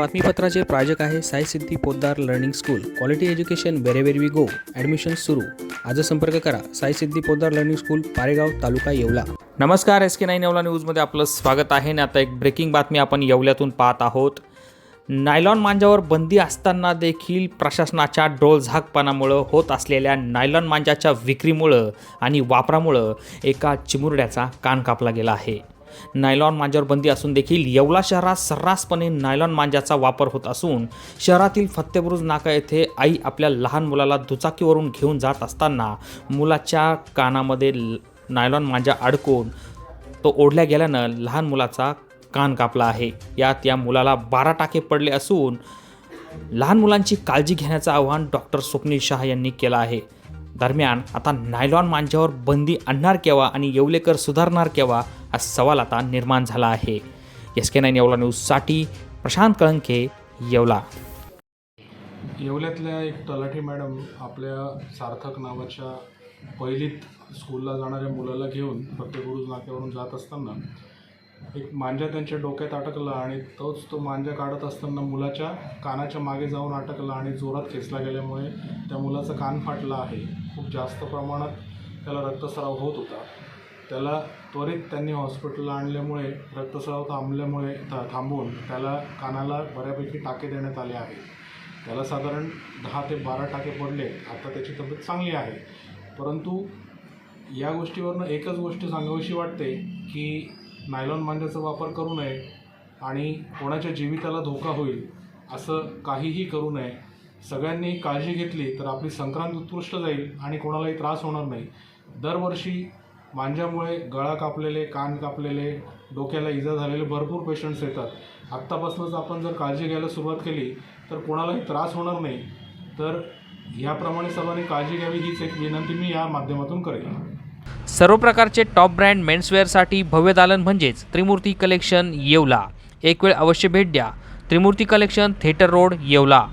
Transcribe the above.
बातमीपत्राचे प्रायोजक आहे Sai Siddhi Poddar learning school. Quality education wherever we go admission सुरू. आज संपर्क करा. Sai Siddhi Poddar learning school Paregaon taluka Yeola. नमस्कार एस के नाईन येवला न्यूजमध्ये आपलं स्वागत आहे. आणि आता एक ब्रेकिंग बातमी आपण येवल्यातून पाहत आहोत. नायलॉन मांजावर बंदी असताना देखील प्रशासनाच्या डोळझाकपणामुळं होत असलेल्या नायलॉन मांजाच्या विक्रीमुळं आणि वापरामुळं एका चिमुरड्याचा कान कापला गेला आहे. नायलॉन मांजावर बंदी असून देखील येवला शहरात सर्रासपणे नायलॉन मांजाचा वापर होत असून शहरातील फत्तेबुरुज नाका येथे आई आपल्या लहान मुलाला दुचाकीवरून घेऊन जात असताना मुलाच्या कानामध्ये ल- नायलॉन मांजा अडकून तो ओढल्या गेल्यानं लहान मुलाचा कान कापला आहे. यात या मुलाला बारा टाके पडले असून लहान मुलांची काळजी घेण्याचं आवाहन डॉक्टर स्वप्नील शहा यांनी केलं आहे. दरम्यान आता नायलॉन मांजावर बंदी आणणार केव्हा आणि येवलेकर सुधारणार केव्हा? हा सवाल आता निर्माण झाला आहे. एस के नाईन येवला न्यूजसाठी प्रशांत कळंके येवला. येवल्यातल्या एक तलाठी मॅडम आपल्या सार्थक नावाच्या पहिलीत स्कूलला जाणाऱ्या मुलाला घेऊन फतेगुरुज नाक्यावरून जात असताना एक मांजा त्यांच्या डोक्यात अटकला आणि तोच तो मांजा काढत असताना मुलाच्या कानाच्या मागे जाऊन अटकला आणि जोरात खेचला गेल्यामुळे त्या मुलाचा कान फाटला आहे. खूप जास्त प्रमाणात त्याला रक्तस्राव होत होता. त्याला त्वरित त्यांनी हॉस्पिटलला आणल्यामुळे रक्तस्राव थांबल्यामुळे था थांबवून त्याला कानाला बऱ्यापैकी टाके देण्यात आले आहे त्याला साधारण दहा ते बारा टाके पडले. आता त्याची तब्येत चांगली आहे. परंतु या गोष्टीवरनं एकच गोष्ट सांगावीशी वाटते की नायलॉन मांजाचा वापर करू नये आणि कोणाच्या जीविताला धोका होईल असं काहीही करू नये. सगळ्यांनी काळजी घेतली तर आपली संक्रांत उत्कृष्ट जाईल आणि कोणालाही त्रास होणार नाही. दरवर्षी मांज्यामुळे गळा कापलेले कान कापलेले डोक्याला इजा झालेले भरपूर पेशंट्स येतात. आत्तापासूनच आपण जर काळजी घ्यायला सुरुवात केली तर कोणालाही त्रास होणार नाही. तर याप्रमाणे सर्वांनी काळजी घ्यावी हीच एक विनंती मी या माध्यमातून करेन सर्व प्रकारचे टॉप ब्रँड मेन्सवेअरसाठी भव्य दालन म्हणजेच त्रिमूर्ती कलेक्शन येवला. एक वेळ अवश्य भेट द्या. Trimurti collection theatre road Yeola.